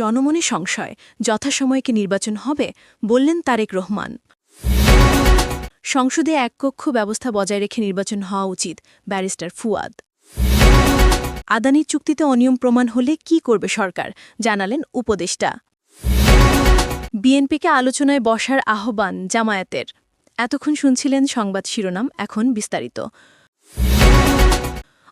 জনমনে সংশয়, যথাসময়কে নির্বাচন হবে, বললেন তারেক রহমান। সংসদে এক কক্ষ ব্যবস্থা বজায় রেখে নির্বাচন হওয়া উচিত, ব্যারিস্টার ফুয়াদ। আদানির চুক্তিতে অনিয়ম প্রমাণ হলে কি করবে সরকার, জানালেন উপদেষ্টা। বিএনপিকে আলোচনায় বসার আহ্বান জামায়াতের। এতক্ষণ শুনছিলেন সংবাদ শিরোনাম, এখন বিস্তারিত।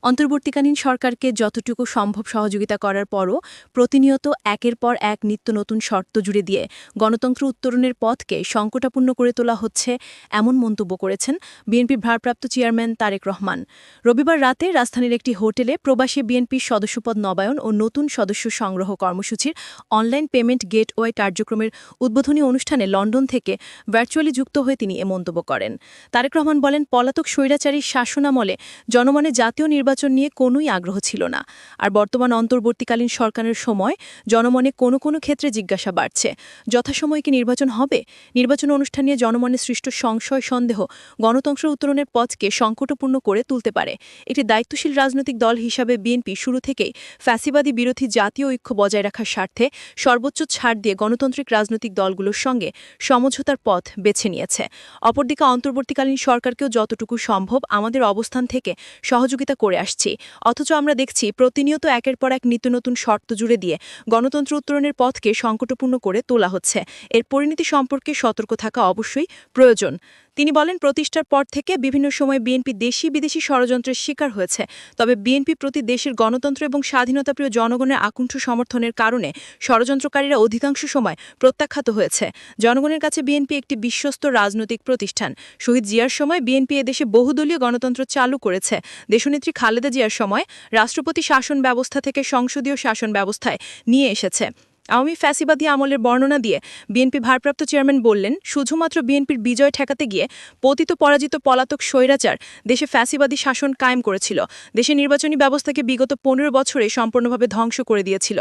অন্তর্বর্তীকালীন সরকারকে যতটুকু সম্ভব সহযোগিতা করার পরও প্রতিনিয়ত একের পর এক নিত্য নতুন শর্ত জুড়ে দিয়ে গণতন্ত্র উত্তরণের পথকে সংকটাপূর্ণ করে তোলা হচ্ছে এমন মন্তব্য করেছেন বিএনপির ভারপ্রাপ্ত চেয়ারম্যান তারেক রহমান। রবিবার রাতে রাজধানীর একটি হোটেলে প্রবাসী বিএনপির সদস্যপদ নবায়ন ও নতুন সদস্য সংগ্রহ কর্মসূচির অনলাইন পেমেন্ট গেটওয়ে কার্যক্রমের উদ্বোধনী অনুষ্ঠানে লন্ডন থেকে ভার্চুয়ালি যুক্ত হয়ে তিনি এ মন্তব্য করেন। তারেক রহমান বলেন, পলাতক স্বৈরাচারী শাসনামলে জনমনে জাতীয় নির্বাচন নিয়ে কোনোই আগ্রহ ছিল না। আর বর্তমান অন্তর্বর্তীকালীন সরকারের সময় জনমনে কোনো কোনো ক্ষেত্রে জিজ্ঞাসা বাড়ছে। যথাসময়ে কি নির্বাচন হবে? নির্বাচন অনুষ্ঠান নিয়ে জনমনে সৃষ্ট সংশয়, সন্দেহ গণতন্ত্র উত্তরণের পথকে সংকটপূর্ণ করে তুলতে পারে। একটি দায়িত্বশীল রাজনৈতিক দল হিসাবে বিএনপি শুরু থেকেই ফ্যাসিবাদী বিরোধী জাতীয় ঐক্য বজায় রাখার স্বার্থে সর্বোচ্চ ছাড় দিয়ে গণতান্ত্রিক রাজনৈতিক দলগুলোর সঙ্গে সমঝোতার পথ বেছে নিয়েছে। অপরদিকে অন্তর্বর্তীকালীন সরকারকেও যতটুকু সম্ভব আমাদের অবস্থান থেকে সহযোগিতা করে আসছি। অথচ আমরা দেখছি প্রতিনিয়ত একের পর এক নিত্য নতুন শর্ত জুড়ে দিয়ে গণতন্ত্র উত্তরণের পথকে সংকটপূর্ণ করে তোলা হচ্ছে। এর পরিণতি সম্পর্কে সতর্ক থাকা অবশ্যই প্রয়োজন। তিনি বলেন, প্রতিষ্ঠার পর থেকে বিভিন্ন সময় বিএনপি দেশি বিদেশি ষড়যন্ত্রের শিকার হয়েছে। তবে বিএনপি প্রতি দেশের গণতন্ত্র এবং স্বাধীনতাপ্রিয় জনগণের আকুণ্ঠ সমর্থনের কারণে ষড়যন্ত্রকারীরা অধিকাংশ সময় প্রত্যাখ্যাত হয়েছে। জনগণের কাছে বিএনপি একটি বিশ্বস্ত রাজনৈতিক প্রতিষ্ঠান। শহীদ জিয়ার সময় বিএনপি এদেশে বহুদলীয় গণতন্ত্র চালু করেছে। দেশনেত্রী খালেদা জিয়ার সময় রাষ্ট্রপতি শাসন ব্যবস্থা থেকে সংসদীয় শাসন ব্যবস্থায় নিয়ে এসেছে। আওয়ামী ফ্যাসিবাদী আমলের বর্ণনা দিয়ে বিএনপি ভারপ্রাপ্ত চেয়ারম্যান বললেন, শুধুমাত্র বিএনপির বিজয় ঠেকাতে গিয়ে পতিত পরাজিত পলাতক স্বৈরাচার দেশে ফ্যাসিবাদী শাসন কায়েম করেছিল। দেশে নির্বাচনী ব্যবস্থাকে বিগত পনেরো বছরে সম্পূর্ণভাবে ধ্বংস করে দিয়েছিল।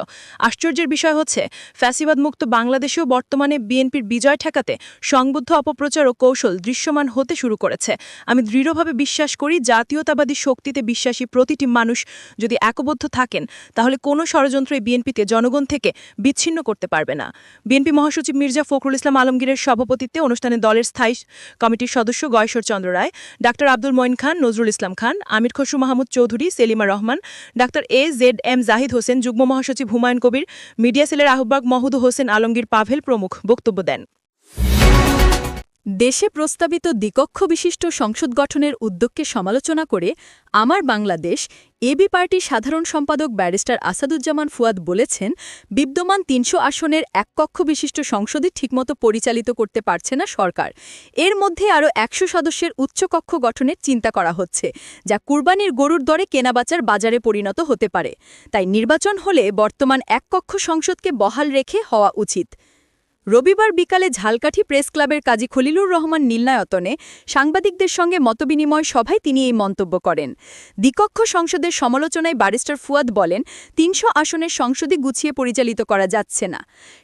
আশ্চর্যের বিষয় হচ্ছে ফ্যাসিবাদ মুক্ত বাংলাদেশেও বর্তমানে বিএনপির বিজয় ঠেকাতে সংবদ্ধ অপপ্রচার ও কৌশল দৃশ্যমান হতে শুরু করেছে। আমি দৃঢ়ভাবে বিশ্বাস করি, জাতীয়তাবাদী শক্তিতে বিশ্বাসী প্রতিটি মানুষ যদি একবদ্ধ থাকেন, তাহলে কোনো ষড়যন্ত্রই বিএনপিকে জনগণ থেকে বিচ্ছিন্ন করতে পারবে না। বিএনপি মহাসচিব মির্জা ফখরুল ইসলাম আলমগীরের সভাপতিত্বে অনুষ্ঠানে দলের স্থায়ী কমিটির সদস্য Gayeshwar Chandra Roy, doctor Abdul Moyeen Khan, Nazrul Islam Khan, Amir Khasru Mahmud Chowdhury, Selima Rahman, doctor A Z M Zahid Hossain, যুগ্ম মহাসচিব হুমায়ুন কবির, মিডিয়া সেলের আহ্বায়ক মহুদ হোসেন আলমগীর পাভেল প্রমুখ বক্তব্য দেন। দেশে প্রস্তাবিত দ্বিকক্ষ বিশিষ্ট সংসদ গঠনের উদ্যোগকে সমালোচনা করে আমার বাংলাদেশ এবি পার্টির সাধারণ সম্পাদক ব্যারিস্টার আসাদুজ্জামান ফুয়াদ বলেছেন, বিদ্যমান তিনশো আসনের এক কক্ষ বিশিষ্ট সংসদই ঠিকমতো পরিচালিত করতে পারছে না সরকার। এর মধ্যে আরও একশো সদস্যের উচ্চকক্ষ গঠনের চিন্তা করা হচ্ছে, যা কুরবানির গরুর দরে কেনাবাচার বাজারে পরিণত হতে পারে। তাই নির্বাচন হলে বর্তমান এক কক্ষ সংসদকে বহাল রেখে হওয়া উচিত। রবিবার বিকালে ঝালকাঠি প্রেস ক্লাবের কাজী খলিলুর রহমান নীলনায়তনে সাংবাদিকদের সঙ্গে মতবিনিময় সভায় তিনি এই মন্তব্য করেন। দ্বিকক্ষ সংসদের সমালোচনায় ব্যারিস্টার ফুয়াদ বলেন, তিনশো আসনের সংসদই গুছিয়ে পরিচালিত করা যাচ্ছে না।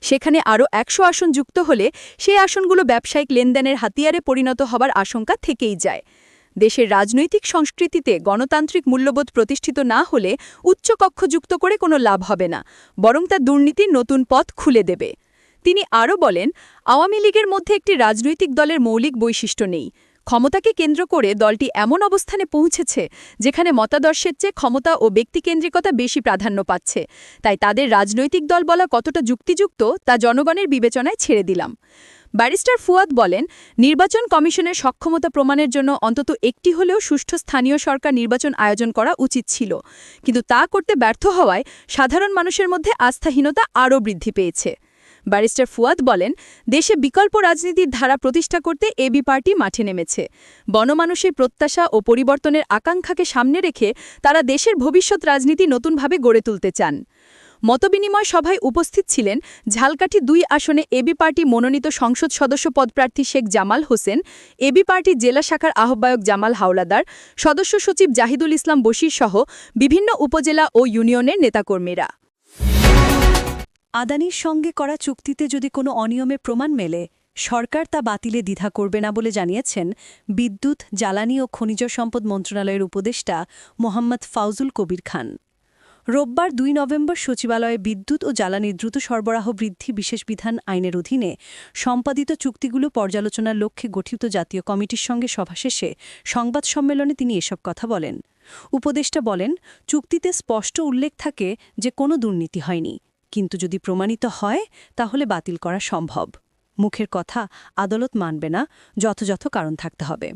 সেখানে আরও একশো আসন যুক্ত হলে সেই আসনগুলো ব্যবসায়িক লেনদেনের হাতিয়ারে পরিণত হবার আশঙ্কা থেকেই যায়। দেশের রাজনৈতিক সংস্কৃতিতে গণতান্ত্রিক মূল্যবোধ প্রতিষ্ঠিত না হলে উচ্চকক্ষ যুক্ত করে কোনো লাভ হবে না, বরং তা দুর্নীতির নতুন পথ খুলে দেবে। তিনি আরও বলেন, আওয়ামী লীগের মধ্যে একটি রাজনৈতিক দলের মৌলিক বৈশিষ্ট্য নেই। ক্ষমতাকে কেন্দ্র করে দলটি এমন অবস্থানে পৌঁছেছে, যেখানে মতাদর্শের চেয়ে ক্ষমতা ও ব্যক্তিকেন্দ্রিকতা বেশি প্রাধান্য পাচ্ছে। তাই তাদের রাজনৈতিক দল বলা কতটা যুক্তিযুক্ত, তা জনগণের বিবেচনায় ছেড়ে দিলাম। ব্যারিস্টার ফুয়াদ বলেন, নির্বাচন কমিশনের সক্ষমতা প্রমাণের জন্য অন্তত একটি হলেও সুষ্ঠু স্থানীয় সরকার নির্বাচন আয়োজন করা উচিত ছিল। কিন্তু তা করতে ব্যর্থ হওয়ায় সাধারণ মানুষের মধ্যে আস্থাহীনতা আরও বৃদ্ধি পেয়েছে। ব্যারিস্টার ফুয়াদ বলেন, দেশে বিকল্প রাজনীতির ধারা প্রতিষ্ঠা করতে এবি পার্টি মাঠে নেমেছে। বনমানুষের প্রত্যাশা ও পরিবর্তনের আকাঙ্ক্ষাকে সামনে রেখে তারা দেশের ভবিষ্যৎ রাজনীতি নতুনভাবে গড়ে তুলতে চান। মতবিনিময় সভায় উপস্থিত ছিলেন ঝালকাঠি দুই আসনে এবি পার্টি মনোনীত সংসদ সদস্য পদপ্রার্থী শেখ জামাল হোসেন, এবি পার্টি জেলা শাখার আহ্বায়ক জামাল হাওলাদার, সদস্য সচিব জাহিদুল ইসলাম বশির সহ বিভিন্ন উপজেলা ও ইউনিয়নের নেতাকর্মীরা। আদানির সঙ্গে করা চুক্তিতে যদি কোনো অনিয়মে প্রমাণ মেলে, সরকার তা বাতিলে দ্বিধা করবে না বলে জানিয়েছেন বিদ্যুৎ, জ্বালানি ও খনিজ সম্পদ মন্ত্রণালয়ের উপদেষ্টা মোহাম্মদ ফাউজুল কবির খান। রোববার দুই নভেম্বর সচিবালয়ে বিদ্যুৎ ও জ্বালানি দ্রুত সরবরাহ বৃদ্ধি বিশেষ বিধান আইনের অধীনে সম্পাদিত চুক্তিগুলো পর্যালোচনার লক্ষ্যে গঠিত জাতীয় কমিটির সঙ্গে সভা শেষে সংবাদ সম্মেলনে তিনি এসব কথা বলেন। উপদেষ্টা বলেন, চুক্তিতে স্পষ্ট উল্লেখ থাকে যে কোনো দুর্নীতি হয়নি। কিন্তু যদি প্রমাণিত হয়, তাহলে বাতিল করা সম্ভব। মুখের কথা আদালত মানবে না, যথাযথ কারণ থাকতে হবে।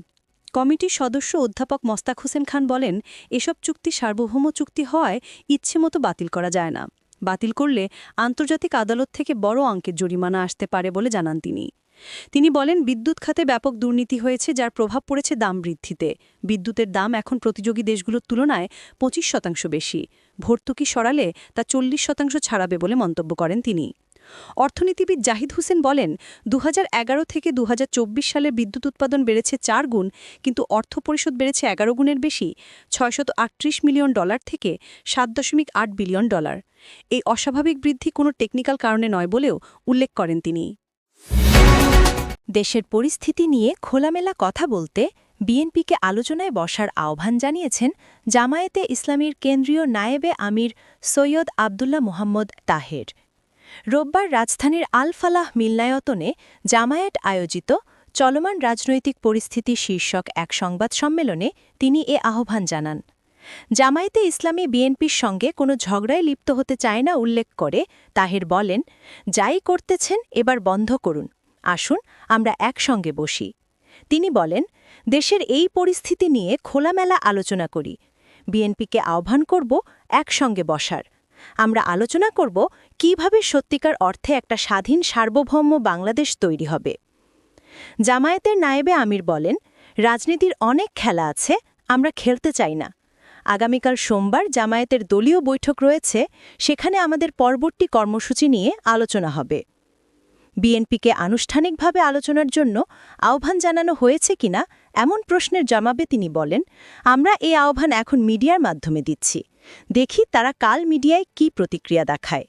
কমিটির সদস্য অধ্যাপক মস্তাক হোসেন খান বলেন, এসব চুক্তি সার্বভৌম চুক্তি হয় ইচ্ছে মতো বাতিল করা যায় না। বাতিল করলে আন্তর্জাতিক আদালত থেকে বড় অঙ্কের জরিমানা আসতে পারে বলে জানান তিনি। তিনি বলেন, বিদ্যুৎ খাতে ব্যাপক দুর্নীতি হয়েছে, যার প্রভাব পড়েছে দাম বৃদ্ধিতে। বিদ্যুতের দাম এখন প্রতিযোগী দেশগুলোর তুলনায় পঁচিশ শতাংশ বেশি। ভর্তুকি সরালে, তা চল্লিশ শতাংশ ছাড়াবে বলে মন্তব্য করেন তিনি। অর্থনীতিবিদ জাহিদ হোসেন বলেন দু হাজার এগারো থেকে দু সালে বিদ্যুৎ উৎপাদন বেড়েছে চার গুণ, কিন্তু অর্থ পরিশোধ বেড়েছে এগারো গুণের বেশি, ছয়শত মিলিয়ন ডলার থেকে সাত দশমিক বিলিয়ন ডলার। এই অস্বাভাবিক বৃদ্ধি কোনো টেকনিক্যাল কারণে নয় বলেও উল্লেখ করেন তিনি। দেশের পরিস্থিতি নিয়ে খোলামেলা কথা বলতে বিএনপিকে আলোচনায় বসার আহ্বান জানিয়েছেন জামায়াতে ইসলামীর কেন্দ্রীয় নায়েবে আমির সৈয়দ আবদুল্লাহ মোহাম্মদ তাহের। রোববার রাজধানীর আল ফালাহ মিলনায়তনে জামায়াত আয়োজিত চলমান রাজনৈতিক পরিস্থিতি শীর্ষক এক সংবাদ সম্মেলনে তিনি এ আহ্বান জানান। জামায়াতে ইসলামী বিএনপির সঙ্গে কোনো ঝগড়ায় লিপ্ত হতে চায় না উল্লেখ করে তাহের বলেন, যাই করতেছেন, এবার বন্ধ করুন। আসুন, আমরা একসঙ্গে বসি। তিনি বলেন, দেশের এই পরিস্থিতি নিয়ে খোলামেলা আলোচনা করি। বিএনপিকে আহ্বান করব একসঙ্গে বসার। আমরা আলোচনা করব কীভাবে সত্যিকার অর্থে একটা স্বাধীন সার্বভৌম বাংলাদেশ তৈরি হবে। জামায়াতের নায়েবে আমির বলেন, রাজনীতির অনেক খেলা আছে, আমরা খেলতে চাই না। আগামীকাল সোমবার জামায়াতের দলীয় বৈঠক রয়েছে, সেখানে আমাদের পরবর্তী কর্মসূচি নিয়ে আলোচনা হবে। বিএনপিকে আনুষ্ঠানিকভাবে আলোচনার জন্য আহ্বান জানানো হয়েছে কিনা এমন প্রশ্নের জবাবে তিনি বলেন, আমরা এই আহ্বান এখন মিডিয়ার মাধ্যমে দিচ্ছি। দেখি তারা কাল মিডিয়ায় কি প্রতিক্রিয়া দেখায়।